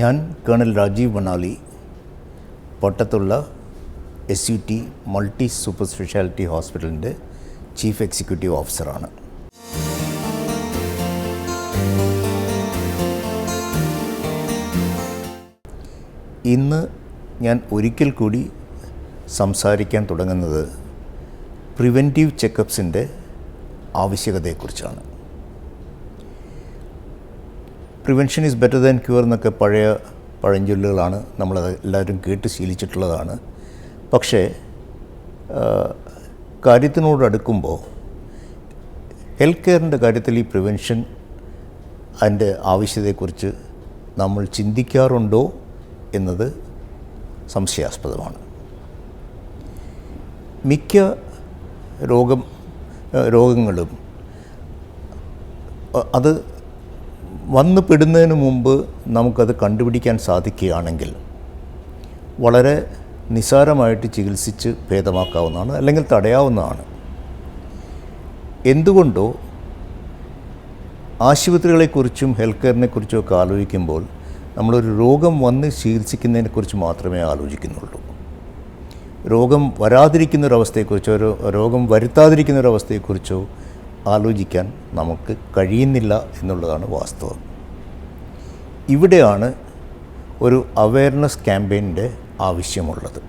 ഞാൻ colonel Rajeev Manali പട്ടത്തുള്ള S U T multi super speciality ഹോസ്പിറ്റലിന്റെ chief executive ഓഫീസറാണ് ഇന്ന് ഞാൻ ഒരിക്കൽ കൂടി സംസാരിക്കാൻ തുടങ്ങുന്നത് പ്രിവെന്റീവ് ചെക്കപ്സിന്റെ ആവശ്യകതയെക്കുറിച്ചാണ്. Prevention is better than cure എന്നൊക്കെ പഴയ പഴഞ്ചൊല്ലുകളാണ് നമ്മളത് എല്ലാവരും കേട്ട് ശീലിച്ചിട്ടുള്ളതാണ്. പക്ഷേ കാര്യത്തിനോടടുക്കുമ്പോൾ ഹെൽത്ത് കെയറിന്റെ കാര്യത്തിൽ ഈ പ്രിവെൻഷൻ അതിന്റെ ആവശ്യത്തെക്കുറിച്ച് നമ്മൾ ചിന്തിക്കാറുണ്ടോ എന്നത് സംശയാസ്പദമാണ്. മിക്ക രോഗം രോഗങ്ങളും അത് വന്നു പെടുന്നതിന് മുമ്പ് നമുക്കത് കണ്ടുപിടിക്കാൻ സാധിക്കുകയാണെങ്കിൽ വളരെ നിസാരമായിട്ട് ചികിത്സിച്ച് ഭേദമാക്കാവുന്നതാണ് അല്ലെങ്കിൽ തടയാവുന്നതാണ്. എന്തുകൊണ്ടോ ആശുപത്രികളെക്കുറിച്ചും ഹെൽത്ത് കെയറിനെക്കുറിച്ചും ഒക്കെ ആലോചിക്കുമ്പോൾ നമ്മളൊരു രോഗം വന്ന് ചികിത്സിക്കുന്നതിനെക്കുറിച്ച് മാത്രമേ ആലോചിക്കുന്നുള്ളൂ. രോഗം വരാതിരിക്കുന്നൊരവസ്ഥയെക്കുറിച്ചോ രോഗം വരുത്താതിരിക്കുന്നൊരവസ്ഥയെക്കുറിച്ചോ ആലോചിക്കാൻ നമുക്ക് കഴിയുന്നില്ല എന്നുള്ളതാണ് വാസ്തവം. ഇവിടെയാണ് ഒരു അവയർനെസ് ക്യാമ്പയിന്റെ ആവശ്യമുള്ളത്.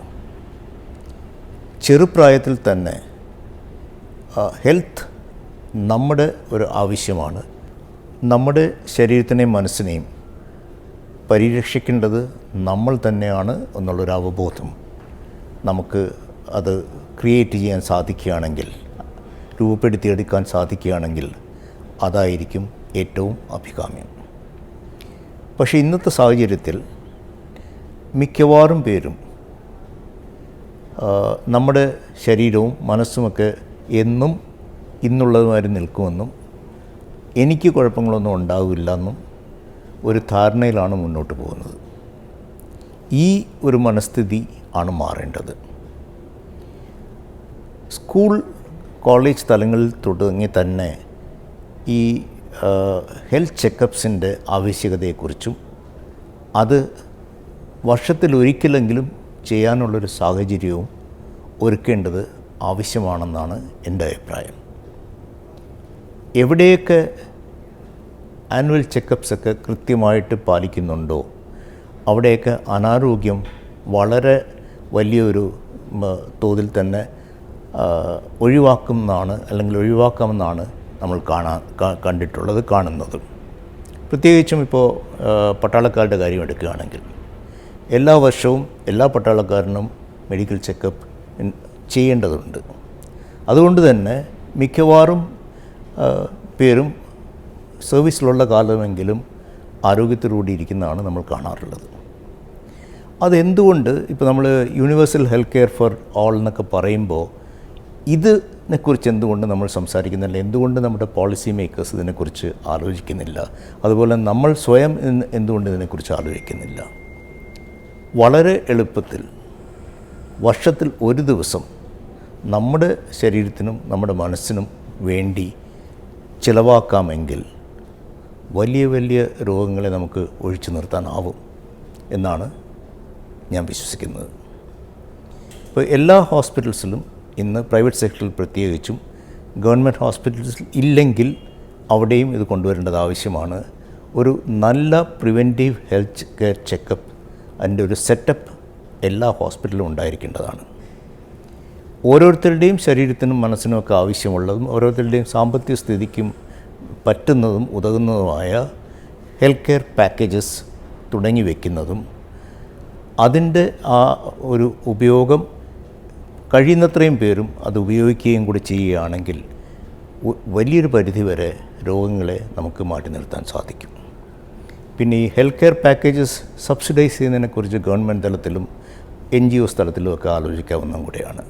ചെറുപ്രായത്തിൽ തന്നെ ഹെൽത്ത് നമ്മുടെ ഒരു ആവശ്യമാണ്. നമ്മുടെ ശരീരത്തിനെയും മനസ്സിനെയും പരിരക്ഷിക്കേണ്ടത് നമ്മൾ തന്നെയാണ് എന്നുള്ളൊരു അവബോധം നമുക്ക് അത് ക്രിയേറ്റ് ചെയ്യാൻ സാധിക്കുകയാണെങ്കിൽ രൂപപ്പെടുത്തിയെടുക്കാൻ സാധിക്കുകയാണെങ്കിൽ അതായിരിക്കും ഏറ്റവും അഭികാമ്യം. പക്ഷേ ഇന്നത്തെ സാഹചര്യത്തിൽ മിക്കവാറും പേരും നമ്മുടെ ശരീരവും മനസ്സുമൊക്കെ എന്നും ഇന്നുള്ളതുമായി നിൽക്കുമെന്നും എനിക്ക് കുഴപ്പങ്ങളൊന്നും ഉണ്ടാവില്ല എന്നും ഒരു ധാരണയിലാണ് മുന്നോട്ട് പോകുന്നത്. ഈ ഒരു മനസ്ഥിതി ആണ് മാറേണ്ടത്. സ്കൂൾ കോളേജ് തലങ്ങളിൽ തുടങ്ങി തന്നെ ഈ ഹെൽത്ത് ചെക്കപ്സിന്റെ ആവശ്യകതയെക്കുറിച്ചും അത് വർഷത്തിൽ ഒരിക്കലെങ്കിലും ചെയ്യാനുള്ളൊരു സാഹചര്യവും ഒരുക്കേണ്ടത് ആവശ്യമാണെന്നാണ് എന്റെ അഭിപ്രായം. എവിടെയൊക്കെ ആനുവൽ ചെക്കപ്സൊക്കെ കൃത്യമായിട്ട് പാലിക്കുന്നുണ്ടോ അവിടെയൊക്കെ അനാരോഗ്യം വളരെ വലിയൊരു തോതിൽ തന്നെ ഒഴിവാക്കുന്നതാണ് അല്ലെങ്കിൽ ഒഴിവാക്കാമെന്നാണ് നമ്മൾ കാണാൻ കണ്ടിട്ടുള്ളത് കാണുന്നത്. പ്രത്യേകിച്ചും ഇപ്പോൾ പട്ടാളക്കാരുടെ കാര്യം എടുക്കുകയാണെങ്കിൽ എല്ലാ വർഷവും എല്ലാ പട്ടാളക്കാരനും മെഡിക്കൽ ചെക്കപ്പ് ചെയ്യേണ്ടതുണ്ട്. അതുകൊണ്ട് തന്നെ മിക്കവാറും പേരും സർവീസിലുള്ള കാലമെങ്കിലും ആരോഗ്യത്തിലൂടെ ഇരിക്കുന്നതാണ് നമ്മൾ കാണാറുള്ളത്. അതെന്തുകൊണ്ട് ഇപ്പോൾ നമ്മൾ universal health care for all എന്നൊക്കെ പറയുമ്പോൾ ഇതിനെക്കുറിച്ച് എന്തുകൊണ്ട് നമ്മൾ സംസാരിക്കുന്നില്ല? എന്തുകൊണ്ട് നമ്മുടെ പോളിസി മേക്കേഴ്സ് ഇതിനെക്കുറിച്ച് ആലോചിക്കുന്നില്ല? അതുപോലെ നമ്മൾ സ്വയം എന്തുകൊണ്ട് ഇതിനെക്കുറിച്ച് ആലോചിക്കുന്നില്ല? വളരെ എളുപ്പത്തിൽ വർഷത്തിൽ ഒരു ദിവസം നമ്മുടെ ശരീരത്തിനും നമ്മുടെ മനസ്സിനും വേണ്ടി ചിലവാക്കാമെങ്കിൽ വലിയ വലിയ രോഗങ്ങളെ നമുക്ക് ഒഴിച്ചു നിർത്താനാവും എന്നാണ് ഞാൻ വിശ്വസിക്കുന്നത്. ഇപ്പോൾ എല്ലാ ഹോസ്പിറ്റൽസിലും ഇന്ന് പ്രൈവറ്റ് സെക്ടറിൽ പ്രത്യേകിച്ചും ഗവൺമെന്റ് ഹോസ്പിറ്റൽസിൽ ഇല്ലെങ്കിൽ അവിടെയും ഇത് കൊണ്ടുവരേണ്ടത് ആവശ്യമാണ്. ഒരു നല്ല പ്രിവെന്റീവ് ഹെൽത്ത് കെയർ ചെക്കപ്പ് അതിന്റെ ഒരു സെറ്റപ്പ് എല്ലാ ഹോസ്പിറ്റലിലും ഉണ്ടായിരിക്കേണ്ടതാണ്. ഓരോരുത്തരുടെയും ശരീരത്തിനും മനസ്സിനും ഒക്കെ ആവശ്യമുള്ളതും ഓരോരുത്തരുടെയും സാമ്പത്തിക സ്ഥിതിക്കും പറ്റുന്നതും ഉതകുന്നതുമായ ഹെൽത്ത് കെയർ പാക്കേജസ് തുടങ്ങി വയ്ക്കുന്നതും അതിന്റെ ആ ഒരു ഉപയോഗം കഴിയുന്നത്രയും പേരും അത് ഉപയോഗിക്കുകയും കൂടി ചെയ്യുകയാണെങ്കിൽ വലിയൊരു പരിധിവരെ രോഗങ്ങളെ നമുക്ക് മാറ്റി നിർത്താൻ സാധിക്കും. പിന്നെ ഈ ഹെൽത്ത് കെയർ പാക്കേജസ് സബ്സിഡൈസ് ചെയ്യുന്നതിനെക്കുറിച്ച് ഗവൺമെന്റ് തലത്തിലും എൻ ജി ഒസ് തലത്തിലും ഒക്കെ ആലോചിക്കാവുന്നതും കൂടിയാണ്.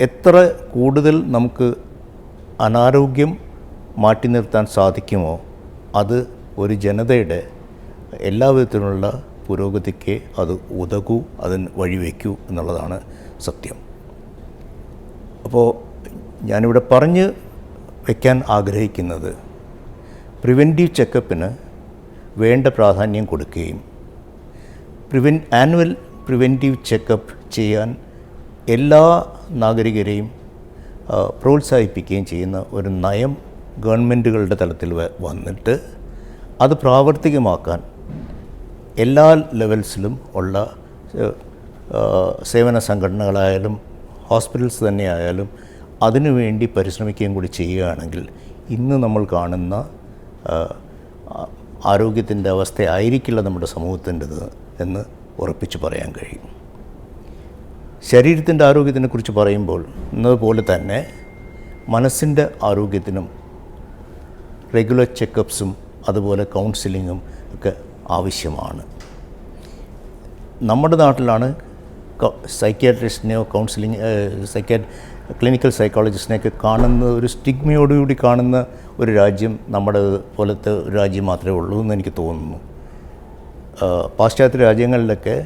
എത്ര കൂടുതൽ നമുക്ക് അനാരോഗ്യം മാറ്റി നിർത്താൻ സാധിക്കുമോ? അത് ഒരു ജനതയുടെ എല്ലാ വിധത്തിലുള്ള പുരോഗതിക്ക് അത് ഉതകൂ അതിന് വഴിവെക്കൂ എന്നുള്ളതാണ് സത്യം. അപ്പോൾ ഞാനിവിടെ പറഞ്ഞ് വയ്ക്കാൻ ആഗ്രഹിക്കുന്നത് പ്രിവെന്റീവ് ചെക്കപ്പിന് വേണ്ട പ്രാധാന്യം കൊടുക്കുകയും പ്രിവെൻ ആനുവൽ പ്രിവെന്റീവ് ചെക്കപ്പ് ചെയ്യാൻ എല്ലാ നാഗരികരെയും പ്രോത്സാഹിപ്പിക്കുകയും ചെയ്യുന്ന ഒരു നയം ഗവൺമെന്റുകളുടെ തലത്തിൽ വന്നിട്ട് അത് പ്രാവർത്തികമാക്കാൻ എല്ലാ ലെവൽസിലും ഉള്ള സേവന സംഘടനകളായാലും ഹോസ്പിറ്റൽസ് തന്നെയായാലും അതിനുവേണ്ടി പരിശ്രമിക്കുകയും കൂടി ചെയ്യുകയാണെങ്കിൽ ഇന്ന് നമ്മൾ കാണുന്ന ആരോഗ്യത്തിന്റെ അവസ്ഥയായിരിക്കില്ല നമ്മുടെ സമൂഹത്തിന്റെത് എന്ന് ഉറപ്പിച്ച് പറയാൻ കഴിയും. ശരീരത്തിന്റെ ആരോഗ്യത്തിനെക്കുറിച്ച് പറയുമ്പോൾ എന്നതുപോലെ തന്നെ മനസ്സിന്റെ ആരോഗ്യത്തിനും റെഗുലർ ചെക്കപ്സും അതുപോലെ കൗൺസിലിങ്ങും ഒക്കെ ആവശ്യമാണ്. നമ്മുടെ നാട്ടിലാണ് സൈക്യാട്രിസ്റ്റിനെയോ കൗൺസിലിംഗ് സൈക്യാ ക്ലിനിക്കൽ സൈക്കോളജിസ്റ്റിനെയൊക്കെ കാണുന്ന ഒരു സ്റ്റിഗ്മയോടുകൂടി കാണുന്ന ഒരു രാജ്യം നമ്മുടെ പോലത്തെ ഒരു രാജ്യം മാത്രമേ ഉള്ളൂ എന്ന് എനിക്ക് തോന്നുന്നു. പാശ്ചാത്യ രാജ്യങ്ങളിലൊക്കെ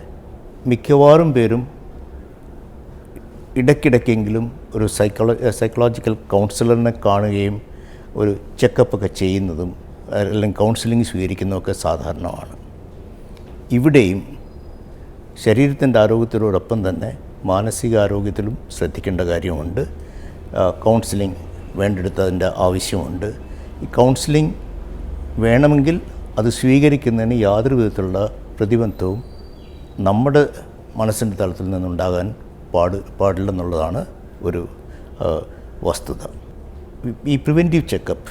മിക്കവാറും പേരും ഇടയ്ക്കിടയ്ക്കെങ്കിലും ഒരു സൈക്കോള സൈക്കോളജിക്കൽ കൗൺസിലറിനെ കാണുകയും ഒരു ചെക്കപ്പൊക്കെ ചെയ്യുന്നതും അല്ലെങ്കിൽ കൗൺസിലിംഗ് സ്വീകരിക്കുന്നതൊക്കെ സാധാരണമാണ്. ഇവിടെയും ശരീരത്തിന്റെ ആരോഗ്യത്തിനോടൊപ്പം തന്നെ മാനസികാരോഗ്യത്തിലും ശ്രദ്ധിക്കേണ്ട കാര്യമുണ്ട്. കൗൺസിലിംഗ് വേണ്ടെടുത്തതിന്റെ ആവശ്യമുണ്ട്. ഈ കൗൺസിലിംഗ് വേണമെങ്കിൽ അത് സ്വീകരിക്കുന്നതിന് യാതൊരു വിധത്തിലുള്ള പ്രതിബന്ധവും നമ്മുടെ മനസ്സിന്റെ തലത്തിൽ നിന്നുണ്ടാകാൻ പാട് പാടില്ലെന്നുള്ളതാണ് ഒരു വസ്തുത. ഈ പ്രിവെന്റീവ് ചെക്കപ്പ്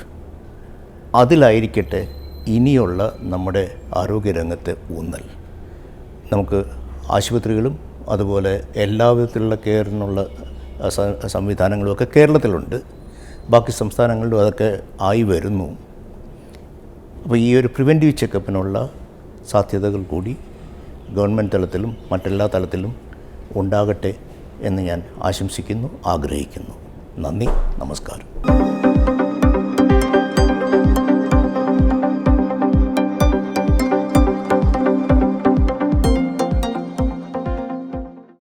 അതിലായിരിക്കട്ടെ ഇനിയുള്ള നമ്മുടെ ആരോഗ്യരംഗത്ത് ഊന്നൽ. നമുക്ക് ആശുപത്രികളും അതുപോലെ എല്ലാ വിധത്തിലുള്ള കെയറിനുള്ള സംവിധാനങ്ങളുമൊക്കെ കേരളത്തിലുണ്ട്. ബാക്കി സംസ്ഥാനങ്ങളിലും അതൊക്കെ ആയി വരുന്നു. അപ്പോൾ ഈ ഒരു പ്രിവെന്റീവ് ചെക്കപ്പിനുള്ള സാധ്യതകൾ കൂടി ഗവൺമെന്റ് തലത്തിലും മറ്റെല്ലാ തലത്തിലും ഉണ്ടാകട്ടെ എന്ന് ഞാൻ ആശംസിക്കുന്നു ആഗ്രഹിക്കുന്നു. നന്ദി നമസ്കാരം.